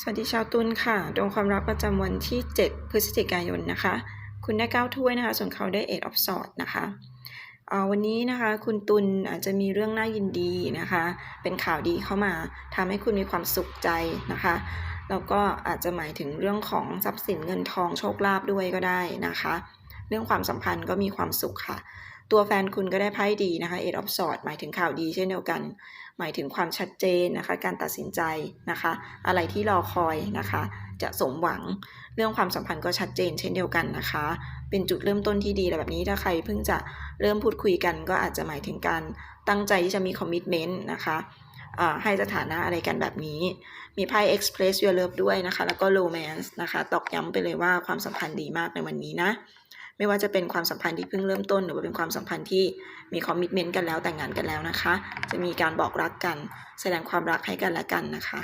สวัสดีชาวตุลค่ะ ดวงความรักประจำวันที่ 7 พฤศจิกายนนะคะ คุณได้9ถ้วยนะคะ ส่วนเขาได้8 of swords นะคะวันนี้นะคะคุณตุลอาจจะมีเรื่องน่ายินดีนะคะ เป็นข่าวดีเข้ามาทำให้คุณมีความสุขใจนะคะแล้วก็อาจจะหมายถึงเรื่องของทรัพย์สินเงินทองโชคลาภด้วยก็ได้นะคะ เรื่องความสัมพันธ์ก็มีความสุขค่ะ ตัวแฟนคุณก็ได้ไพ่ดีนะคะ eight of swords หมายถึงข่าวดีเช่นเดียวกัน หมายถึงความชัดเจนนะคะ การตัดสินใจนะคะ อะไรที่รอคอยนะคะ จะสมหวัง เรื่องความสัมพันธ์ก็ชัดเจนเช่นเดียวกันนะคะ เป็นจุดเริ่มต้นที่ดีแบบนี้ถ้าใครเพิ่งจะเริ่มพูดคุยกันก็อาจจะหมายถึงการตั้งใจที่จะมีคอมมิชเมนต์นะคะให้สถานะอะไรกันแบบนี้ มีไพ่ express your love ด้วยนะคะ แล้วก็ romance นะคะ ตอกย้ำไปเลยว่าความสัมพันธ์ดีมากในวันนี้นะ ไม่ว่าจะเป็นความสัมพันธ์ที่เพิ่งเริ่มต้น หรือว่าเป็นความสัมพันธ์ที่มีคอมมิชเมนต์กันแล้วแต่งงานกันแล้วนะคะ จะมีการบอกรักกัน แสดงความรักให้กันและกันนะคะ